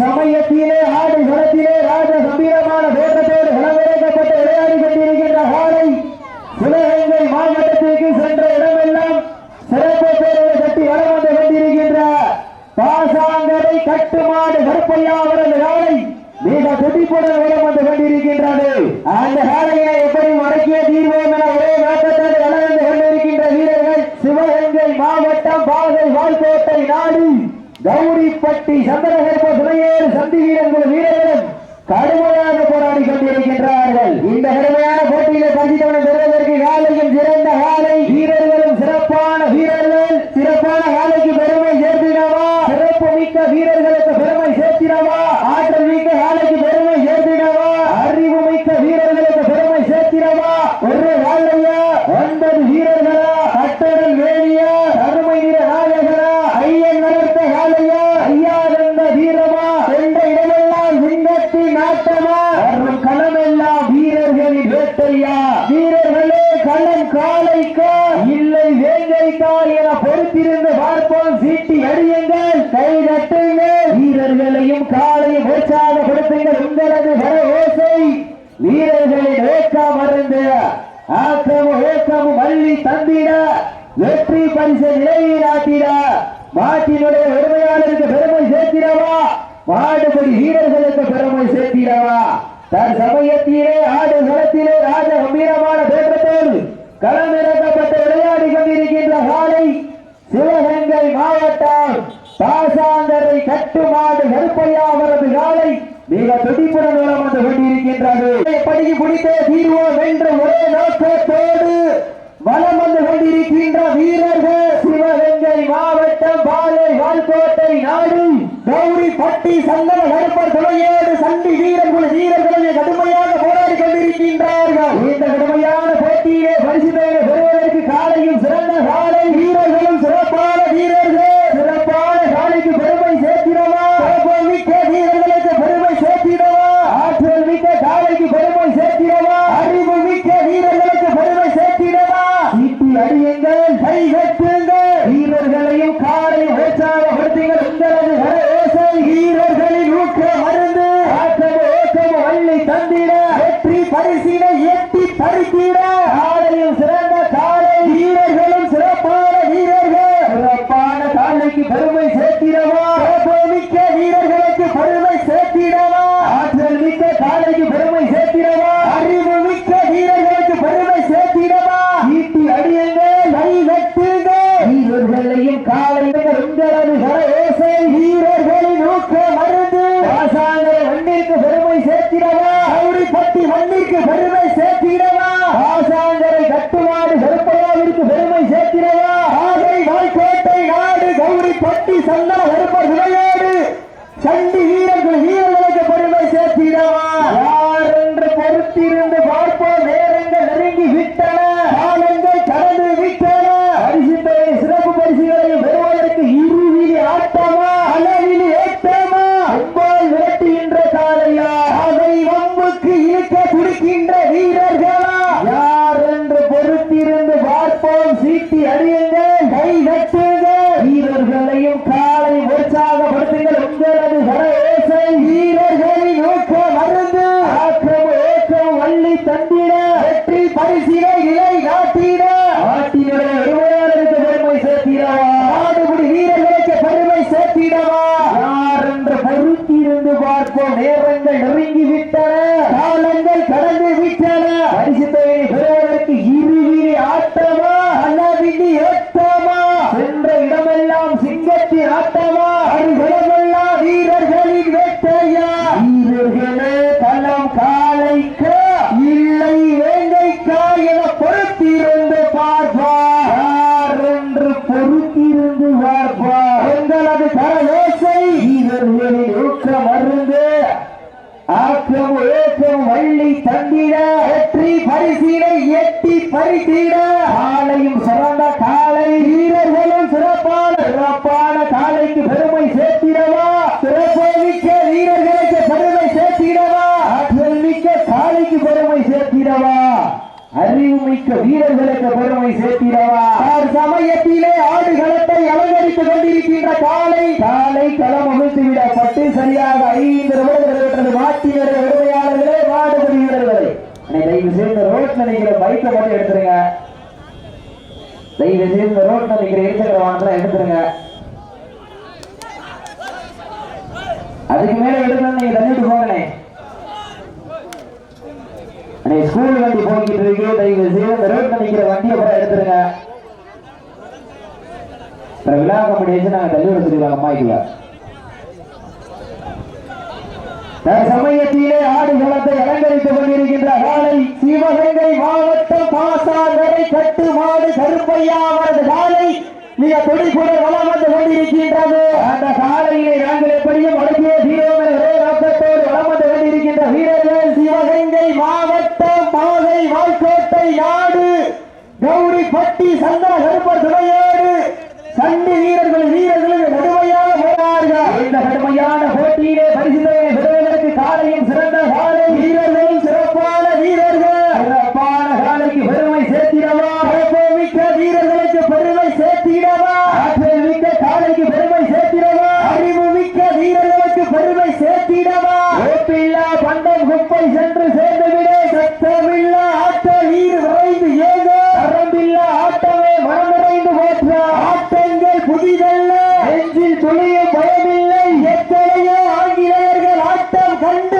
சமயத்திலே ஆடு களத்திலே ராஜ கம்பீரமான தோற்றத்தோடு களமிறக்கப்பட்டு விளையாடி கொண்டிருக்கின்ற ஆடை சிவகங்கை மாவட்டத்திற்கு சென்ற இடமெல்லாம் சிறப்பு பேரை கட்டி வளம் வந்து கொண்டிருக்கின்ற பாசாங்கரை கட்டுமாடு கருப்பையா அவரது ஆடை மிக துடிப்புடன் வளம் வந்து கொண்டிருக்கின்றது. அந்த ஆடையை எப்படி மடக்கிய தீர்வு என ஒரே நோக்கத்தோடு வளர்ந்து கொண்டிருக்கின்ற வீரர்கள் சிவகங்கை மாவட்டம் பாகை வால்கோட்டை நாடு கௌரிப்பட்டி சந்திரகர்ப துணையேறு சந்தி வீரர்கள் வீரர்களும் கடுமையாக போராடி கொண்டிருக்கின்றார்கள். இந்த கடுமையான போட்டியிலே பரிசுத்தவனம் பெறுவதற்கு காலையும் சிறந்த காலை வீரர்களும் சிறப்பான வீரர்கள் சிறப்பான காலைக்கு பெருமை சேர்த்திடவா சிறப்பு மிக்க வீரர்களுக்கு பெருமை சேர்த்திடவா ஆற்றல் மிக்க காலைக்கு பெருமை சேர்த்திடவா அறிவு மிக்க வீரர்களுக்கு பெருமை சேர்த்திடவா ஒரு காலையா ஒன்பது வீரர்களா கட்டடல் வேணியா அருமை நிற நாயகரா ஐயன் வளர்த்த காலையா ஐயா தந்த வீரமா சென்ற இடமெல்லாம் சிங்கத்தின் நாட்டமா வரும் களமெல்லாம் வீரர்களின் வேட்டையா வீரர்களே களம் காலைக்கா இல்லை வேங்கைக்கா என பொறுத்திருந்து பார்ப்போம் சீட்டி அடியுங்கள் கை தட்டுங்கள் வீரர்களையும் காலையும் உற்சாகப்படுத்துங்கள் உங்களது வர ஓசை வீரர்களின் ஏக்கம் அருந்து ஆக்கமும் ஏக்கமும் மல்லி தந்திட வெற்றி பரிசு நிலையிலாட்டிட மாட்டினுடைய பெருமையாளருக்கு பெருமை சேர்த்திடவா? மாடுபடி வீரர்களுக்கு பெருமை சேர்த்திடவா? தன் சமயத்திலே ஆடு நிலத்திலே ராஜ கம்பீரமான தோற்றத்தோடு களமிறக்கப்பட்டு விளையாடி கொண்டிருக்கின்ற காலை சிவகங்கை மாவட்டம் பாசாங்கரை கட்டுமாடு கருப்பையா அவரது காலை மிக துடிப்புடன் வளம் வந்து கொண்டிருக்கின்றது படிக்கு பிடித்தே தீர்வோம் என்ற ஒரே நோக்கத்தோடு வலம் வந்து கொண்டிருக்கின்ற வீரர்கள் சிவகங்கை மாவட்டம் பாலை வால்கோட்டை நாடு கௌரி பட்டி சந்தன கருப்பர் துணையோடு சண்டி வீரர்கள் வீரர்களை கடுமையாக போராடி கொண்டிருக்கின்றார்கள். இந்த கடுமையான போட்டியிலே பரிசு பெயரை பெறுவதற்கு காலையும் சிறந்த காலை வீரர்களும் சிறப்பான வீரர்கள் சிறப்பான காலைக்கு பெருமை சேர்த்திடவா சிறப்பு மிக்க வீரர்களுக்கு பெருமை சேர்த்திடவா ஆற்றல் மிக்க காலைக்கு பெருமை சேர்த்திடவா அறிவு மிக்க வீரர்களுக்கு பெருமை சேர்த்திடவா சீட்டி அடியுங்கள் கை கட்டுங்கள் வீரர்களையும் காலை உற்சாகப்படுத்துங்கள் உங்களது வர ஓசை வீரர்களின் ஊக்க மருந்து ஆற்றல் ஓக்கம் வள்ளி தந்திட வெற்றி பரிசினை எட்டி பறித்திட சிறந்த காலை வீரர்களும் சிறப்பான வீரர்கள். சிறப்பான காலைக்கு பெருமை சேர்த்திடவா? சிறப்பு மிக்க வீரர்களுக்கு பெருமை சேர்த்திடவா? ஆற்றல் மிக்க காலைக்கு பெருமை சேர்த்திடவா? அறிவு மிக்க வீரர்களுக்கு பெருமை சேர்த்திடவா? ஈட்டி அடியுங்கள் கை கட்டுங்க வீரர்களையும் காலை உங்களது கர வீரர்களின் ஊக்க மருந்து. பாசாங்கரை மண்ணிற்கு பெருமை சேர்த்திடவா? கௌரிப்பட்டி மண்ணிற்கு பெருமை அறிவு மிக்க வீரர்களுக்கு பெருமை சேர்த்திடவா? சமயத்திலே ஆடுகளத்தை அலங்கரிக்க அலங்கரித்துக் கொண்டிருக்கின்ற காலை காலை களம் அமிழ்த்து விடப்பட்டு சரியாக ஐந்து ரூபாய் பெற்றது மாட்டினர் உரிமையாளர்களே மாடுபடி வீரர்களே. தயவு செய்து ரோட்ல நிக்கிற பைக்கை மட்டும் எடுத்துருங்க. தயவு செய்து இந்த ரோட்ல நிக்கிற இருசக்கர வாகனத்துல எடுத்துருங்க. அதுக்கு மேல எடுக்கணும் நீங்க தள்ளிட்டு போங்கண்ணே. அண்ணே ஸ்கூல் வண்டி போய்கிட்டு இருக்கு தயவு செய்து அந்த ரோட்ல நிக்கிற வண்டியை கூட எடுத்துருங்க. விழா கம்பெனி நாங்க தள்ளி வச்சிருக்கோம் அம்மாய்க்குள்ள சமயத்திலே ஆடுகளத்தை அலங்கரித்துக் கொண்டிருக்கின்ற காலை சிவகங்கை மாவட்டம் பாசாங்கரை கட்டுமாடு கருப்பையா அவரது காலை மிக துடிப்புடன் வளம் வந்து கொண்டிருக்கின்றது. அந்த காலையிலே நாங்கள் எப்படியும் அடக்கிய தீரோம் ஒரே நோக்கத்தோடு வளம் வந்து கொண்டிருக்கின்ற வீரர்கள் சிவகங்கை மாவட்டம் மாலை வாய்க்கோட்டை நாடு. கௌரி பட்டி சந்தன கருப்பர் துணையோடு சண்டி வீரர்கள் வீரர்களுக்கு நடுமையாக போனார்கள். இந்த கடுமையான போட்டியிலே பரிசுகளை பெறுவதற்கு காலையும் சிறந்த காலை வீரர்களும் சிறப்பான வீரர்கள் கண்டு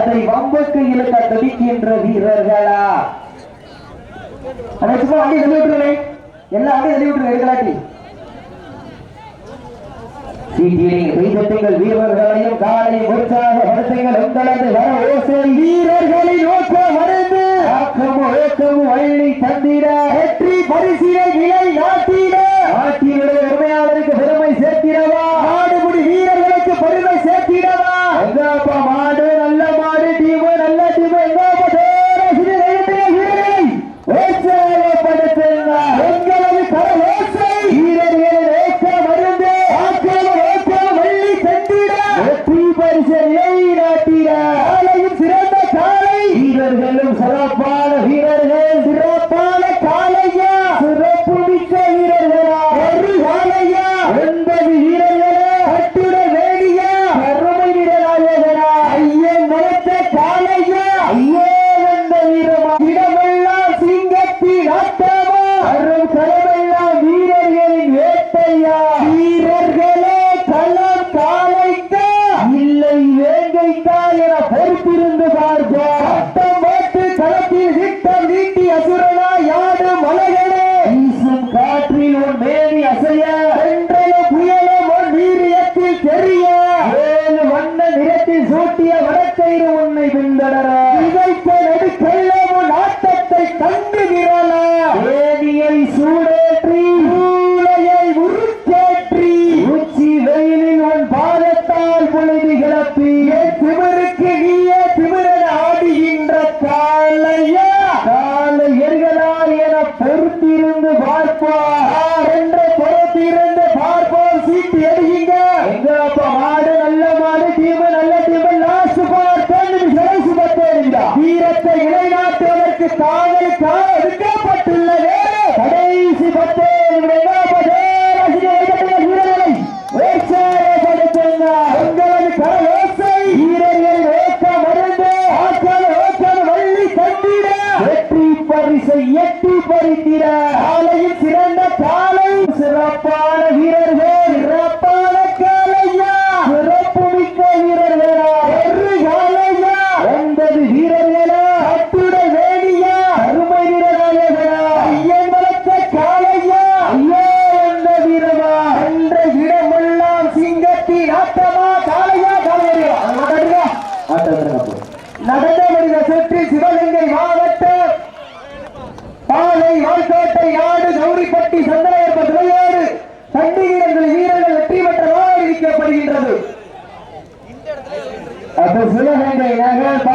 அதை வம்புக்கு இழுக்க துடிக்கின்ற வீரர்களா? அதை சும்மா வண்டி எழுதி விட்டுருங்க. எல்லா வண்டியும் எழுதி விட்டுருங்க இருக்கலாட்டி சீட்டியடிங்க கைதட்டுங்கள் வீரர்களையும் காலையும் உற்சாகப்படுத்துங்கள். உங்களது வர ஓசை வீரர் நிலைத்த இளைநாட்டுவதற்கு தானே தானே எடுக்கப்பட்டுள்ள வேலை கடைசி பத்து வெற்றி பரிசை எட்டி பறித்திட. காலையில் சிறந்த காலை. சிறப்பான வீரர்கள். Vem, vem, vem,